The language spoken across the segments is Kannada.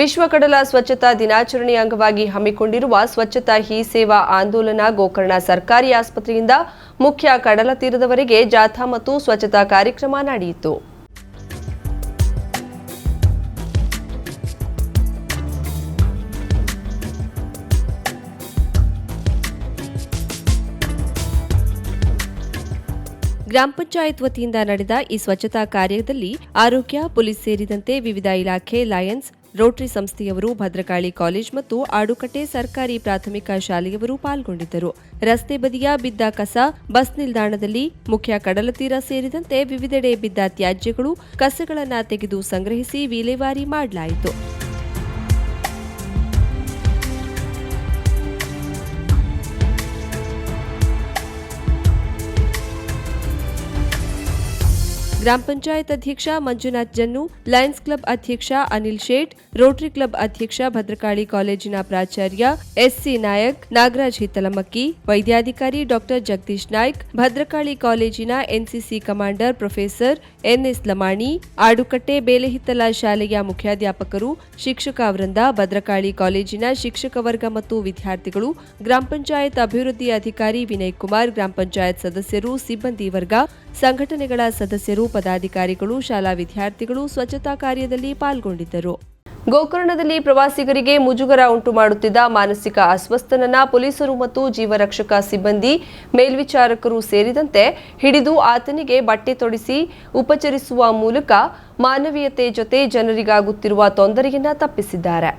ವಿಶ್ವಕಡಲ ಸ್ವಚ್ಛತಾ ದಿನಾಚರಣೆ ಅಂಗವಾಗಿ ಹಮ್ಮಿಕೊಂಡಿರುವ ಸ್ವಚ್ಛತಾ ಹಿ ಸೇವಾ ಆಂದೋಲನ ಗೋಕರ್ಣ ಸರ್ಕಾರಿ ಆಸ್ಪತ್ರೆಯಿಂದ ಮುಖ್ಯ ಕಡಲ ತೀರದವರೆಗೆ ಜಾಥಾ ಮತ್ತು ಸ್ವಚ್ಛತಾ ಕಾರ್ಯಕ್ರಮ ನಡೆಯಿತು ಗ್ರಾಮ ಪಂಚಾಯತ್ ವತಿಯಿಂದ ನಡೆದ ಈ ಸ್ವಚ್ಛತಾ ಕಾರ್ಯದಲ್ಲಿ ಆರೋಗ್ಯ ಪೊಲೀಸ್ ಸೇರಿದಂತೆ ವಿವಿಧ ಇಲಾಖೆ ಲಯನ್ಸ್ ರೋಟರಿ ಸಂಸ್ಥೆಯವರು ಭದ್ರಕಾಳಿ ಕಾಲೇಜ್ ಮತ್ತು ಆಡುಕಟ್ಟೆ ಸರ್ಕಾರಿ ಪ್ರಾಥಮಿಕ ಶಾಲೆಯವರು ಪಾಲ್ಗೊಂಡಿದ್ದರು ರಸ್ತೆ ಬದಿಯ ಬಿದ್ದ ಕಸ ಬಸ್ ನಿಲ್ದಾಣದಲ್ಲಿ ಮುಖ್ಯ ಕಡಲತೀರ ಸೇರಿದಂತೆ ವಿವಿಧೆಡೆ ಬಿದ್ದ ತ್ಯಾಜ್ಯಗಳು ಕಸಗಳನ್ನು ತೆಗೆದು ಸಂಗ್ರಹಿಸಿ ವಿಲೇವಾರಿ ಮಾಡಲಾಯಿತು ಗ್ರಾಮ ಪಂಚಾಯತ್ ಅಧ್ಯಕ್ಷ ಮಂಜುನಾಥ್ ಜನ್ನು ಲಯನ್ಸ್ ಕ್ಲಬ್ ಅಧ್ಯಕ್ಷ ಅನಿಲ್ ಶೇಟ್ ರೋಟರಿ ಕ್ಲಬ್ ಅಧ್ಯಕ್ಷ ಭದ್ರಕಾಳಿ ಕಾಲೇಜಿನ ಪ್ರಾಚಾರ್ಯ ಎಸ್ಸಿ ನಾಯಕ್ ನಾಗರಾಜ್ ಹಿತ್ತಲಮಕ್ಕಿ ವೈದ್ಯಾಧಿಕಾರಿ ಡಾಕ್ಟರ್ ಜಗದೀಶ್ ನಾಯ್ಕ್ ಭದ್ರಕಾಳಿ ಕಾಲೇಜಿನ NCC commander professor NS Lamani Adukatte Belehittala ಶಾಲೆಯ ಮುಖ್ಯಾಧ್ಯಾಪಕರು ಶಿಕ್ಷಕ ವೃಂದ ಭದ್ರಕಾಳಿ ಕಾಲೇಜಿನ ಶಿಕ್ಷಕ ವರ್ಗ ಮತ್ತು ವಿದ್ಯಾರ್ಥಿಗಳು ಗ್ರಾಮ ಪಂಚಾಯತ್ ಅಭಿವೃದ್ಧಿ ಅಧಿಕಾರಿ ವಿನಯ್ ಕುಮಾರ್ ಗ್ರಾಮ ಪಂಚಾಯತ್ ಸದಸ್ಯರು ಸಿಬ್ಬಂದಿ ವರ್ಗ ಸಂಘಟನೆಗಳ ಸದಸ್ಯರು ಪದಾಧಿಕಾರಿಗಳು ಶಾಲಾ ವಿದ್ಯಾರ್ಥಿಗಳು ಸ್ವಚ್ಛತಾ ಕಾರ್ಯದಲ್ಲಿ ಪಾಲ್ಗೊಂಡಿದ್ದರು ಗೋಕರ್ಣದಲ್ಲಿ ಪ್ರವಾಸಿಗರಿಗೆ ಮುಜುಗರ ಉಂಟು ಮಾಡುತ್ತಿದ್ದ ಮಾನಸಿಕ ಅಸ್ವಸ್ಥನನ್ನ ಪೊಲೀಸರು ಮತ್ತು ಜೀವರಕ್ಷಕ ಸಿಬ್ಬಂದಿ ಮೇಲ್ವಿಚಾರಕರು ಸೇರಿದಂತೆ ಹಿಡಿದು ಆತನಿಗೆ ಬಟ್ಟೆ ತೊಡಿಸಿ ಉಪಚರಿಸುವ ಮೂಲಕ ಮಾನವೀಯತೆ ಜೊತೆ ಜನರಿಗಾಗುತ್ತಿರುವ ತೊಂದರೆಯನ್ನ ತಪ್ಪಿಸಿದ್ದಾರೆ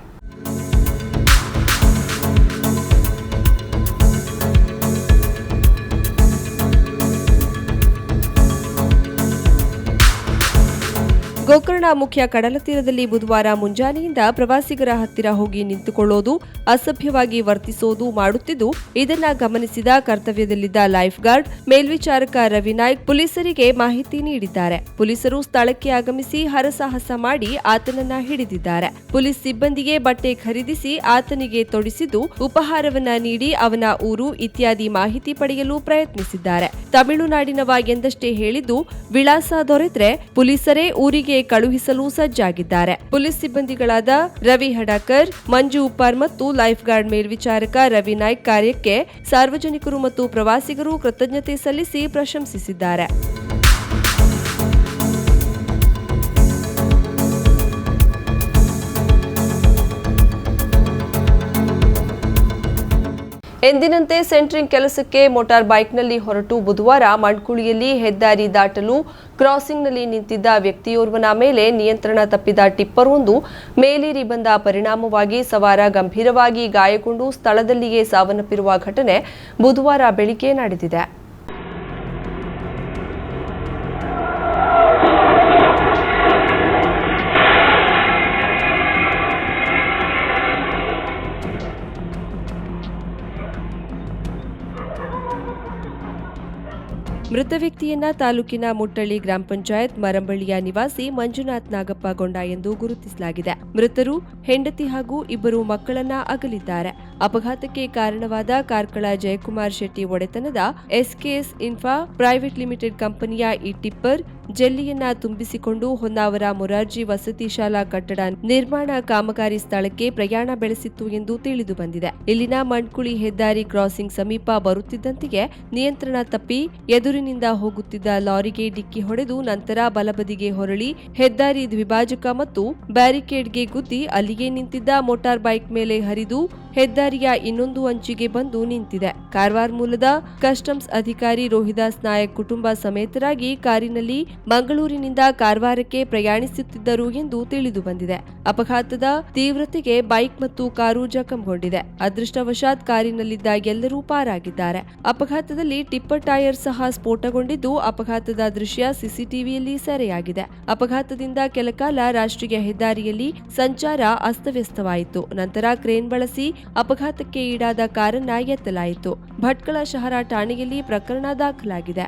ಗೋಕರ್ಣ ಮುಖ್ಯ ಕಡಲ ತೀರದಲ್ಲಿ ಬುಧವಾರ ಮುಂಜಾನೆಯಿಂದ ಪ್ರವಾಸಿಗರ ಹತ್ತಿರ ಹೋಗಿ ನಿಂತುಕೊಳ್ಳೋದು ಅಸಭ್ಯವಾಗಿ ವರ್ತಿಸೋದು ಮಾಡುತ್ತಿದ್ದು ಇದನ್ನ ಗಮನಿಸಿದ ಕರ್ತವ್ಯದಲ್ಲಿದ್ದ ಲೈಫ್ ಗಾರ್ಡ್ ಮೇಲ್ವಿಚಾರಕ ರವಿನಾಯ್ಕ್ ಪೊಲೀಸರಿಗೆ ಮಾಹಿತಿ ನೀಡಿದ್ದಾರೆ ಪೊಲೀಸರು ಸ್ಥಳಕ್ಕೆ ಆಗಮಿಸಿ ಹರಸಾಹಸ ಮಾಡಿ ಆತನನ್ನ ಹಿಡಿದಿದ್ದಾರೆ ಪೊಲೀಸ್ ಸಿಬ್ಬಂದಿಗೆ ಬಟ್ಟೆ ಖರೀದಿಸಿ ಆತನಿಗೆ ತೊಡಿಸಿದ್ದು ಉಪಹಾರವನ್ನ ನೀಡಿ ಅವನ ಊರು ಇತ್ಯಾದಿ ಮಾಹಿತಿ ಪಡೆಯಲು ಪ್ರಯತ್ನಿಸಿದ್ದಾರೆ ತಮಿಳುನಾಡಿನವ ಎಂದಷ್ಟೇ ಹೇಳಿದ್ದು ವಿಳಾಸ ದೊರೆತರೆ ಪೊಲೀಸರೇ ಊರಿಗೆ ಕಳುಹಿಸಲು ಸಜ್ಜಾಗಿದ್ದಾರೆ ಪೊಲೀಸ್ ಸಿಬ್ಬಂದಿಗಳಾದ ರವಿ ಹಡಾಕರ್ ಮಂಜು ಉಪ್ಪಾರ್ ಮತ್ತು ಲೈಫ್ ಗಾರ್ಡ್ ಮೇಲ್ವಿಚಾರಕ ರವಿ ನಾಯ್ಕ್ ಕಾರ್ಯಕ್ಕೆ ಸಾರ್ವಜನಿಕರು ಮತ್ತು ಪ್ರವಾಸಿಗರು ಕೃತಜ್ಞತೆ ಸಲ್ಲಿಸಿ ಪ್ರಶಂಸಿಸಿದ್ದಾರೆ ಎಂದಿನಂತೆ ಸೆಂಟ್ರಿಂಗ್ ಕೆಲಸಕ್ಕೆ ಮೋಟಾರ್ ಬೈಕ್ನಲ್ಲಿ ಹೊರಟು ಬುಧವಾರ ಮಣ್ಕುಳಿಯಲ್ಲಿ ಹೆದ್ದಾರಿ ದಾಟಲು ಕ್ರಾಸಿಂಗ್ನಲ್ಲಿ ನಿಂತಿದ್ದ ವ್ಯಕ್ತಿಯೋರ್ವನ ಮೇಲೆ ನಿಯಂತ್ರಣ ತಪ್ಪಿದ ಟಿಪ್ಪರ್ವೊಂದು ಮೇಲೇರಿ ಬಂದ ಪರಿಣಾಮವಾಗಿ ಸವಾರ ಗಂಭೀರವಾಗಿ ಗಾಯಗೊಂಡು ಸ್ಥಳದಲ್ಲಿಯೇ ಸಾವನ್ನಪ್ಪಿರುವ ಘಟನೆ ಬುಧವಾರ ಬೆಳಿಗ್ಗೆ ನಡೆದಿದೆ ಮೃತ ವ್ಯಕ್ತಿಯನ್ನ ತಾಲೂಕಿನ ಮುಟ್ಟಳ್ಳಿ ಗ್ರಾಮ ಪಂಚಾಯತ್ ಮರಂಬಳ್ಳಿಯ ನಿವಾಸಿ ಮಂಜುನಾಥ್ ನಾಗಪ್ಪ ಗೊಂಡ ಎಂದು ಗುರುತಿಸಲಾಗಿದೆ ಮೃತರು ಹೆಂಡತಿ ಹಾಗೂ ಇಬ್ಬರು ಮಕ್ಕಳನ್ನ ಅಗಲಿದ್ದಾರೆ ಅಪಘಾತಕ್ಕೆ ಕಾರಣವಾದ ಕಾರ್ಕಳ ಜಯಕುಮಾರ್ ಶೆಟ್ಟಿ ಒಡೆತನದ ಎಸ್ಕೆಎಸ್ ಇನ್ಫಾ ಪ್ರೈವೇಟ್ ಲಿಮಿಟೆಡ್ ಕಂಪನಿಯ ಈ ಟಿಪ್ಪರ್ ಜಲ್ಲಿಯನ್ನ ತುಂಬಿಸಿಕೊಂಡು ಹೊನ್ನಾವರ ಮೊರಾರ್ಜಿ ವಸತಿ ಶಾಲಾ ಕಟ್ಟಡ ನಿರ್ಮಾಣ ಕಾಮಗಾರಿ ಸ್ಥಳಕ್ಕೆ ಪ್ರಯಾಣ ಬೆಳೆಸಿತ್ತು ಎಂದು ತಿಳಿದು ಬಂದಿದೆ ಇಲ್ಲಿನ ಮಣ್ಕುಳಿ ಹೆದ್ದಾರಿ ಕ್ರಾಸಿಂಗ್ ಸಮೀಪ ಬರುತ್ತಿದ್ದಂತೆಯೇ ನಿಯಂತ್ರಣ ತಪ್ಪಿ ಎದುರಿನಿಂದ ಹೋಗುತ್ತಿದ್ದ ಲಾರಿಗೆ ಡಿಕ್ಕಿ ಹೊಡೆದು ನಂತರ ಬಲಬದಿಗೆ ಹೊರಳಿ ಹೆದ್ದಾರಿ ದ್ವಿಭಾಜಕ ಮತ್ತು ಬ್ಯಾರಿಕೇಡ್ಗೆ ಗುದ್ದಿ ಅಲ್ಲಿಗೆ ನಿಂತಿದ್ದ ಮೋಟಾರ್ ಬೈಕ್ ಮೇಲೆ ಹರಿದು ಹೆದ್ದಾರಿಯ ಇನ್ನೊಂದು ಅಂಚಿಗೆ ಬಂದು ನಿಂತಿದೆ ಕಾರವಾರ ಮೂಲದ ಕಸ್ಟಮ್ಸ್ ಅಧಿಕಾರಿ ರೋಹಿದಾಸ್ ನಾಯಕ್ ಕುಟುಂಬ ಸಮೇತರಾಗಿ ಕಾರಿನಲ್ಲಿ ಮಂಗಳೂರಿನಿಂದ ಕಾರವಾರಕ್ಕೆ ಪ್ರಯಾಣಿಸುತ್ತಿದ್ದರು ಎಂದು ತಿಳಿದು ಬಂದಿದೆ ಅಪಘಾತದ ತೀವ್ರತೆಗೆ ಬೈಕ್ ಮತ್ತು ಕಾರು ಜಖಂಗೊಂಡಿದೆ ಅದೃಷ್ಟವಶಾತ್ ಕಾರಿನಲ್ಲಿದ್ದ ಎಲ್ಲರೂ ಪಾರಾಗಿದ್ದಾರೆ ಅಪಘಾತದಲ್ಲಿ ಟಿಪ್ಪರ್ ಟೈರ್ ಸಹ ಸ್ಫೋಟಗೊಂಡಿದ್ದು ಅಪಘಾತದ ದೃಶ್ಯ ಸಿಸಿಟಿವಿಯಲ್ಲಿ ಸೆರೆಯಾಗಿದೆ ಅಪಘಾತದಿಂದ ಕೆಲಕಾಲ ರಾಷ್ಟ್ರೀಯ ಹೆದ್ದಾರಿಯಲ್ಲಿ ಸಂಚಾರ ಅಸ್ತವ್ಯಸ್ತವಾಯಿತು ನಂತರ ಕ್ರೇನ್ ಬಳಸಿ ಅಪಘಾತಕ್ಕೆ ಈಡಾದ ಕಾರನ್ನ ಎತ್ತಲಾಯಿತು ಭಟ್ಕಳ ಶಹರ ಠಾಣೆಯಲ್ಲಿ ಪ್ರಕರಣ ದಾಖಲಾಗಿದೆ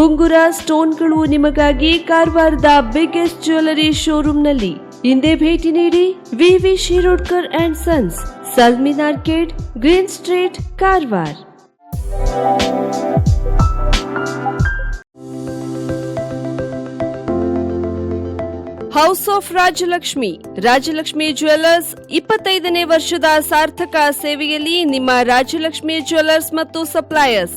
ಉಂಗುರ ಸ್ಟೋನ್ಗಳು ನಿಮಗಾಗಿ ಕಾರವಾರದ ಬಿಗ್ಗೆಸ್ಟ್ ಜ್ಯುವೆಲರಿ ಶೋರೂಮ್ನಲ್ಲಿ ಹಿಂದೆ ಭೇಟಿ ನೀಡಿ V V Shirodkar and sons Salmin arcade green street Karwar house of Rajalakshmi Rajalakshmi jewellers ಇಪ್ಪತ್ತೈದನೇ ವರ್ಷದ ಸಾರ್ಥಕ ಸೇವೆಯಲ್ಲಿ ನಿಮ್ಮ ರಾಜಲಕ್ಷ್ಮಿ ಜ್ಯುವೆಲ್ಲರ್ಸ್ ಮತ್ತು ಸಪ್ಲೈಯರ್ಸ್